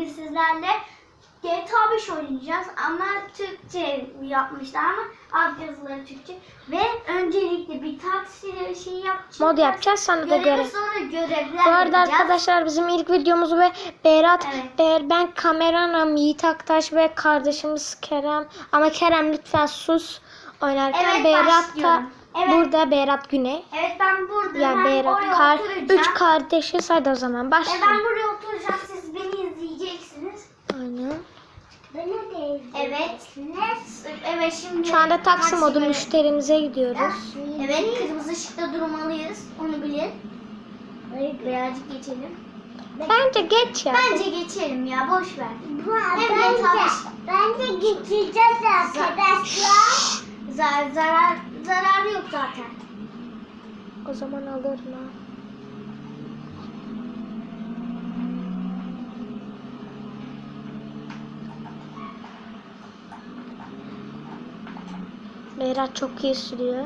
bugün sizlerle GTA 5 oynayacağız ama Türkçe yapmışlar ama alt yazıları Türkçe ve öncelikle bir taksi şey yapacağız. Mod yapacağız sonra da görev. sonra görevler Bu arada yapacağız. arkadaşlar bizim ilk videomuz ve Berat, Evet. Be- ben kameranım Yiğit Aktaş ve kardeşimiz Kerem. Ama Kerem lütfen sus oynarken Evet, Berat da. Evet. burada Berat Güney. Evet ben burada Yani ben Berat kar, üç kardeşiz hadi o zaman E, başlayalım. ben buraya de Evet. Evet şimdi. Şu anda taksi modu müşterimize gidiyoruz. Evet kırmızı ışıkta durmalıyız. Onu bilin. Birazcık geçelim. Bence geç ya. Bence geçelim ya boş ver. Hem Bence, GTA bence geçeceğiz arkadaşlar. zar, zarar zararı yok zaten. O zaman alırım Berat çok iyi sürüyor.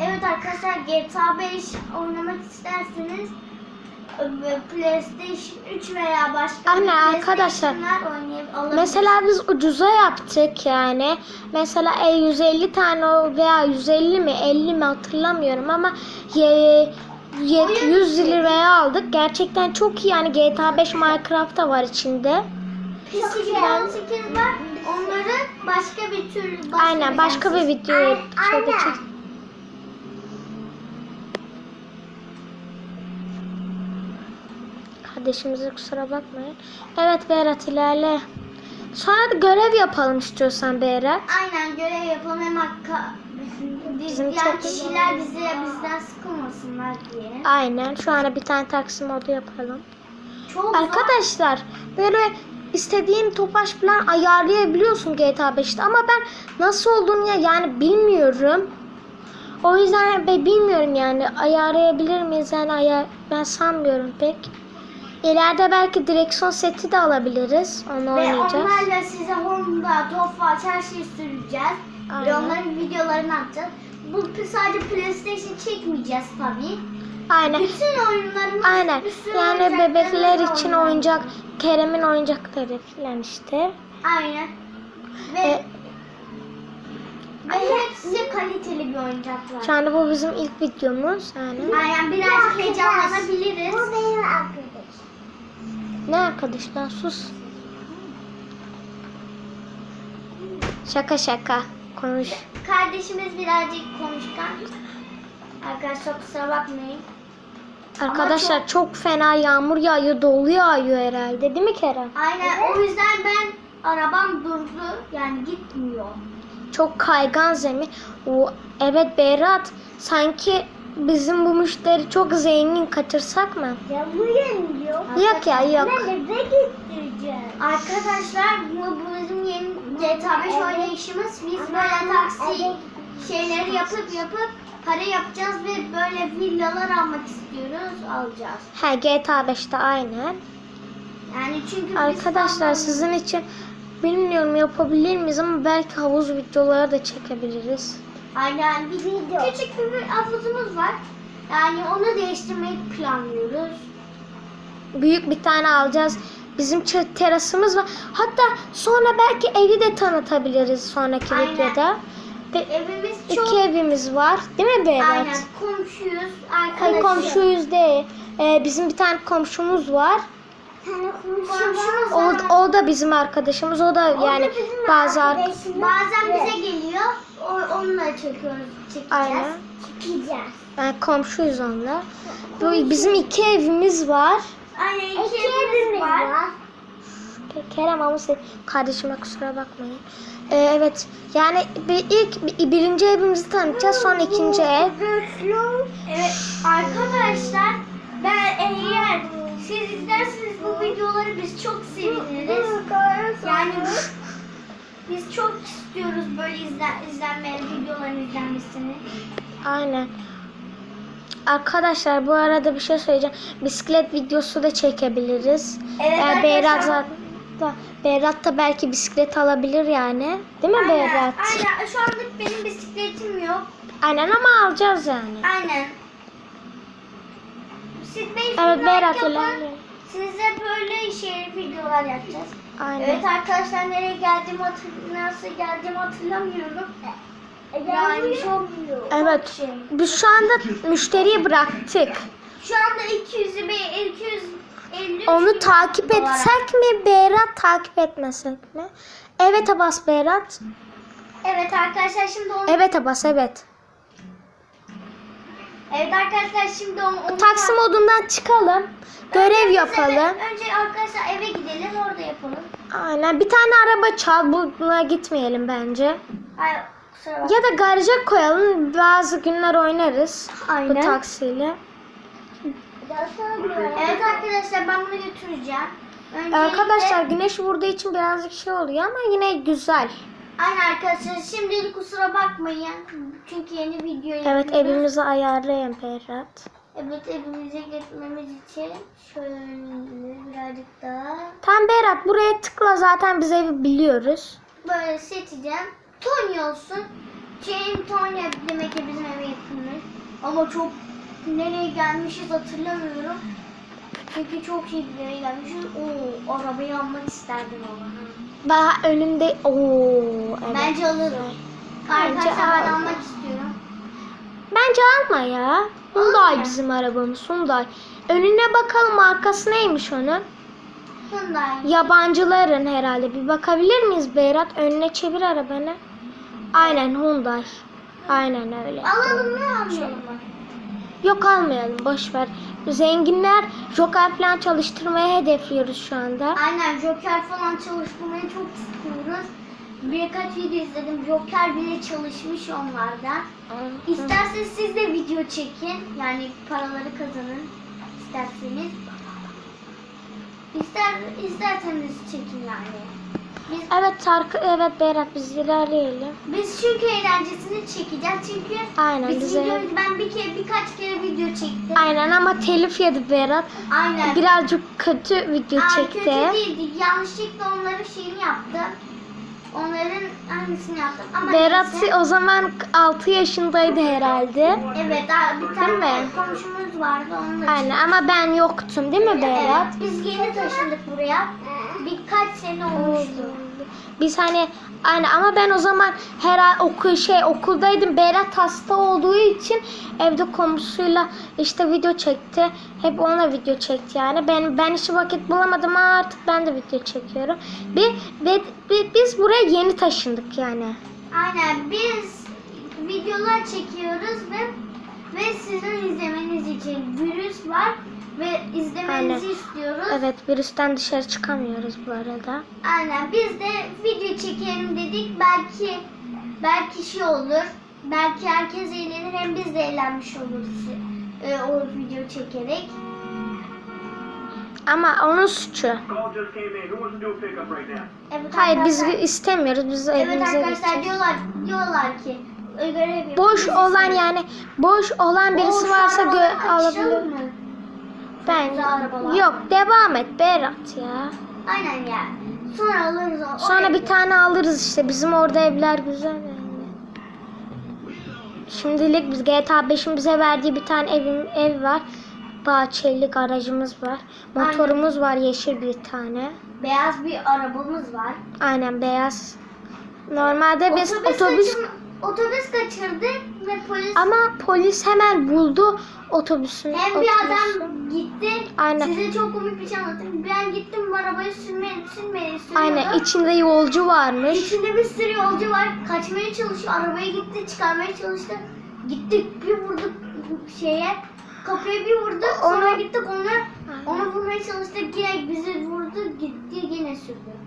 Evet arkadaşlar GTA 5 oynamak isterseniz e, PlayStation 3 veya başka Anne, arkadaşlar. Mesela biz ucuza yaptık yani. Mesela e, 150 tane o veya 150 mi 50 mi hatırlamıyorum ama ye, ye, 100 liraya aldık. Gerçekten çok iyi yani GTA 5 Minecraft'ta var içinde. PC 2018 var. Onları başka bir tür başka Aynen başka bir video Ay- aynen. çek. Kardeşimize kusura bakmayın. Evet Berat ilerle. Sonra da görev yapalım istiyorsan Berat. Aynen görev yapalım hem hakka biz Bizim çok- kişiler bize bizden sıkılmasınlar diye. Aynen. Şu anda bir tane taksi modu yapalım. Çok. Arkadaşlar böyle istediğin topaş falan ayarlayabiliyorsun GTA 5'te ama ben nasıl olduğunu ya yani bilmiyorum. O yüzden ben bilmiyorum yani ayarlayabilir miyiz yani ayar ben sanmıyorum pek. İleride belki direksiyon seti de alabiliriz. Onu Ve oynayacağız. onlarla size Honda, Tofaş her şeyi süreceğiz. Ve Aynen. onların videolarını atacağız. Bu sadece PlayStation çekmeyeceğiz tabii. Aynen. Bütün oyunlarımız Aynen. sürü Yani bebekler için oyuncak Kerem'in oyuncakları falan işte. Aynen. Ve, E, ve hepsi kaliteli bir oyuncaklar. Şu anda bu bizim ilk videomuz yani. Aynen birazcık heyecanlanabiliriz. Bu benim arkadaşım. Ne arkadaşlar sus. Şaka şaka. Konuş. Kardeşimiz birazcık konuşkan. Arkadaşlar kusura bakmayın. Arkadaşlar çok... fena yağmur yağıyor, dolu yağıyor herhalde değil mi Kerem? Aynen o yüzden ben arabam durdu. Yani gitmiyor. Çok kaygan zemin. O, evet Berat sanki bizim bu müşteri çok zengin kaçırsak mı? Ya bu yeniliyor. Yok ya yok. Arkadaşlar bu, bu bizim yeni GTA 5 Evet. oynayışımız. Biz Ama böyle taksi evet. Şeyleri yapıp yapıp para yapacağız ve böyle villalar almak istiyoruz. Alacağız. Ha GTA 5'te aynen. Yani çünkü biz Arkadaşlar falan- sizin için bilmiyorum yapabilir miyiz ama belki havuz videoları da çekebiliriz. Aynen bir Video. küçük bir havuzumuz var. Yani onu değiştirmeyi planlıyoruz. Büyük bir tane alacağız. Bizim terasımız var. Hatta sonra belki evi de tanıtabiliriz sonraki Aynen. videoda. Ve Evimiz çok iki evimiz var. Değil mi Berat? aynen komşuyuz Hayır arkadaşız. komşuyuz değil. Ee, bizim bir tane komşumuz var. Sana Komşumuz var. O, o da bizim arkadaşımız. O da O yani da bizim bazı ar- arkadaşımız. Bazen Evet. bize geliyor. O, onunla çekiyoruz, çekeceğiz. Aynen. Çıkacağız. Yani komşuyuz onunla. Bu bizim iki evimiz var. Aynen iki, İki evimiz evimiz var. var. Kerem ama sen kardeşime kusura bakmayın. Ee, evet yani bir ilk bir- birinci evimizi tanıtacağız sonra ikinci ev. Evet arkadaşlar ben eğer siz izlerseniz bu videoları biz çok seviniriz. Yani biz çok istiyoruz böyle izlen, izlenme videoların izlenmesini. Aynen. Arkadaşlar bu arada bir şey söyleyeceğim. Bisiklet videosu da çekebiliriz. Evet Yani arkadaşlar. Da, Berat da belki bisiklet alabilir yani. Değil mi Aynen, Berat? aynen. Şu anlık benim bisikletim yok. Aynen ama alacağız yani. Aynen. siz beş Evet Berat yapın. ilerliyor. Size böyle şey videolar yapacağız. Aynen. Evet arkadaşlar nereye geldiğimi hatır- nasıl geldiğimi hatırlamıyorum. Yani çok Evet. şey. Biz şu anda müşteriyi bıraktık. Şu anda 200'ü bir 250 Onu takip etsek mi Berat takip etmesek mi? Evet Abbas Berat. Evet arkadaşlar şimdi onu Evet Abbas evet. Evet arkadaşlar şimdi onu, onu Taksi modundan çıkalım. Görev Önce yapalım. de- önce arkadaşlar eve gidelim orada yapalım. Aynen. Bir tane araba çal. Buna gitmeyelim bence. Bakma. Ya da garaja koyalım. Bazı günler oynarız. Bu Aynen. taksiyle. Evet arkadaşlar ben bunu götüreceğim. Öncelikle, Arkadaşlar güneş vurduğu için birazcık şey oluyor ama yine güzel. Aynen arkadaşlar şimdilik kusura bakmayın. Çünkü yeni video Evet yapıyoruz. evimizi ayarlayın Berat. Evet evimize gitmemiz için şöyle birazcık daha Tam Berat buraya tıkla zaten biz evi biliyoruz. böyle seçeceğim. Tony olsun. Şeyin Tony demek ki bizim eve yakınmış. Ama çok nereye gelmişiz hatırlamıyorum. Çünkü çok şey bir yere gelmişiz. Oo arabayı almak isterdim ama. Daha önümde ooo evet. Bence alırım. Arkadaşlar ben al. almak istiyorum. Bence alma ya. Hyundai bizim arabamız Hyundai. Önüne bakalım arkası neymiş onun? Hyundai. Yabancıların herhalde. Bir bakabilir miyiz Berat? Önüne çevir arabanı. Aynen Hyundai. Aynen öyle. Alalım mı almayalım mı? Yok almayalım boş ver. Zenginler Joker falan çalıştırmaya hedefliyoruz şu anda. Aynen Joker falan çalıştırmayı çok istiyoruz. Birkaç video izledim. Joker bile çalışmış onlarda. İsterseniz siz de video çekin. Yani paraları kazanın. isterseniz. İster, isterseniz çekin yani. Biz, Evet Tarık, evet Berat biz ilerleyelim. biz çünkü eğlencesini çekeceğiz. Çünkü Aynen biz bize. video, ben bir kere birkaç kere video çektim. Aynen ama telif yedi Berat. Aynen. Birazcık kötü video Aa, çekti. Kötü değildi. Yanlışlıkla onların şeyini yaptım. Onların hangisini yaptım ama Berat neyse. o zaman 6 yaşındaydı herhalde. Evet bir tane mi? komşumuz vardı onunla Aynen ama ben yoktum değil mi Berat? Evet, biz yeni taşındık buraya. Birkaç sene olmuştu. Biz hani aynı ama ben o zaman her okul şey okuldaydım. Berat hasta olduğu için evde komşusuyla işte video çekti. Hep ona video çekti yani. Ben ben hiç vakit bulamadım ama artık ben de video çekiyorum. Bir ve bi- biz buraya yeni taşındık yani. Aynen biz videolar çekiyoruz ve ve sizin izlemeniz için virüs var ve izlemenizi Aynen. istiyoruz. Evet virüsten dışarı çıkamıyoruz bu arada. Aynen biz de video çekelim dedik. Belki belki şey olur. Belki herkes eğlenir hem biz de eğlenmiş oluruz e, o video çekerek. Ama onun suçu. Evet Hayır biz istemiyoruz. Biz Evet arkadaşlar gideceğiz. diyorlar diyorlar ki. Boş olan yani boş olan birisi O, varsa gö alabilir. Ben arabalar. yok devam et Berat ya. Aynen ya. Sonra alırız o. Sonra oraya bir tane alırız işte. Bizim orada evler güzel yani. Şimdilik biz GTA 5'in bize verdiği bir tane evim, ev var. Bahçeli garajımız var. Motorumuz var yeşil bir tane. Beyaz bir arabamız var. Aynen beyaz. Normalde biz otobüs, otobüs otobüs kaçırdık ve polis ama polis hemen buldu otobüsün. hem bir otobüsü. adam gitti. Aynen. Size çok komik bir şey anlatayım. Ben gittim bu arabayı sürmeye, sürmeye. Aynen içinde yolcu varmış. İçinde bir sürü yolcu var. Kaçmaya çalışıyor. Arabaya gitti, çıkarmaya çalıştı. Gittik bir vurduk şeye. Kapıya bir vurduk. Sonra Onu- gittik onu onu vurmaya çalıştık. Yine bizi vurdu. Gitti yine sürdü.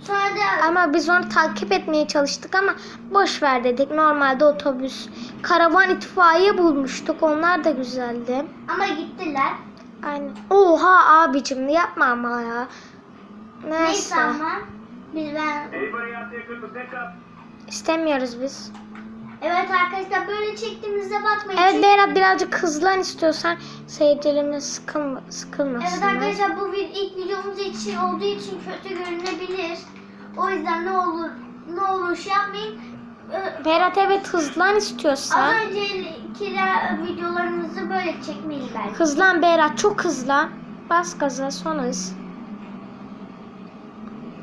Sonra da Ama biz onu takip etmeye çalıştık ama boş ver dedik. Normalde otobüs, karavan itfaiye bulmuştuk. Onlar da güzeldi. ama gittiler. Aynen. Oha abicim yapma ama ya. Neyse Neyse. ama biz ben? İstemiyoruz biz. Evet arkadaşlar böyle çektiğimizde bakmayın. Evet Çünkü- Berat birazcık hızlan istiyorsan seyircilerimiz sıkılma, Evet sıkılmasınlar. arkadaşlar bu vid- ilk videomuz için olduğu için kötü görünebilir. O yüzden ne olur ne olur şey yapmayın. Berat evet hızlan Az istiyorsan. öncekiler videolarımızı böyle çekmeyiz belki. Hızlan Berat çok hızlan. Bas gaza son hız.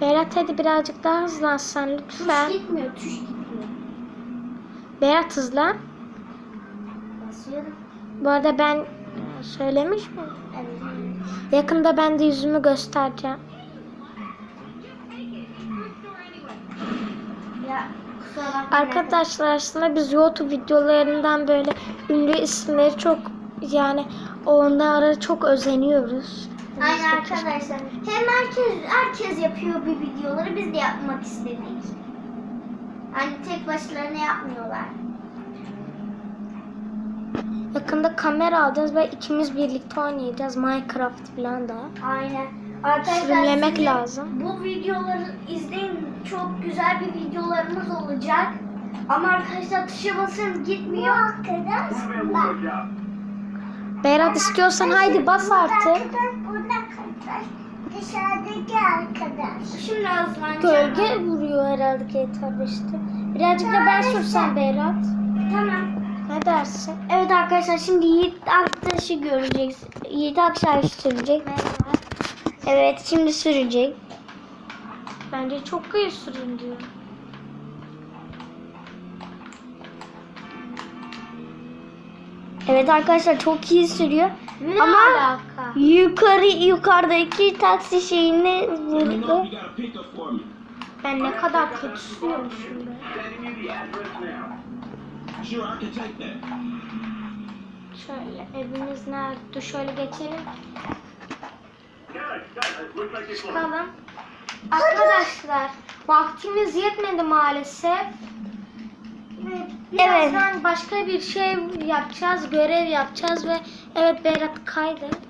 Berat hadi birazcık daha hızlansan lütfen. Tuş gitmiyor, tuş gitmiyor. Hızlan. Basıyorum. Bu arada ben söylemiş miyim? Evet. Yakında ben de yüzümü göstereceğim. Ya. Arkadaşlar aslında biz YouTube videolarından böyle ünlü isimleri çok yani onlara çok özeniyoruz. Aynen arkadaşlar. Hem herkes herkes yapıyor bir videoları biz de yapmak istedik. Hani tek başlarına yapmıyorlar. Yakında kamera alacağız ve ikimiz birlikte oynayacağız Minecraft falan da. Aynen. Arkadaşlar Sürümlemek sizin lazım. Bu videoları izleyin. Çok güzel bir videolarımız olacak. Ama arkadaşlar tuşa basın gitmiyor. Arkadaş Move in, bak. good job. Berat istiyorsan haydi bas artık. Arkadaş burada arkadaş. Dışarıdaki arkadaş. Şimdi hızlanacağım. Gölge vuruyor herhalde GTA 5'te. Birazcık da ben sürsem Berat. Tamam. Ne dersin? Evet arkadaşlar şimdi Yiğit arkadaşı göreceğiz. Yiğit arkadaş sürecek. Evet şimdi sürecek. Bence çok iyi sürün diyor. Evet arkadaşlar çok iyi sürüyor. Ne Ama alaka? yukarı yukarıdaki taksi şeyini vurdu. Ben ne kadar kötü sürüyormuşum ben. Sending you the address now. Sure, I can take that. Şöyle evimiz nerede? Şöyle geçelim. Bakalım. Arkadaşlar vaktimiz yetmedi maalesef. Birazdan başka bir şey yapacağız, görev yapacağız ve evet Berat kaydı.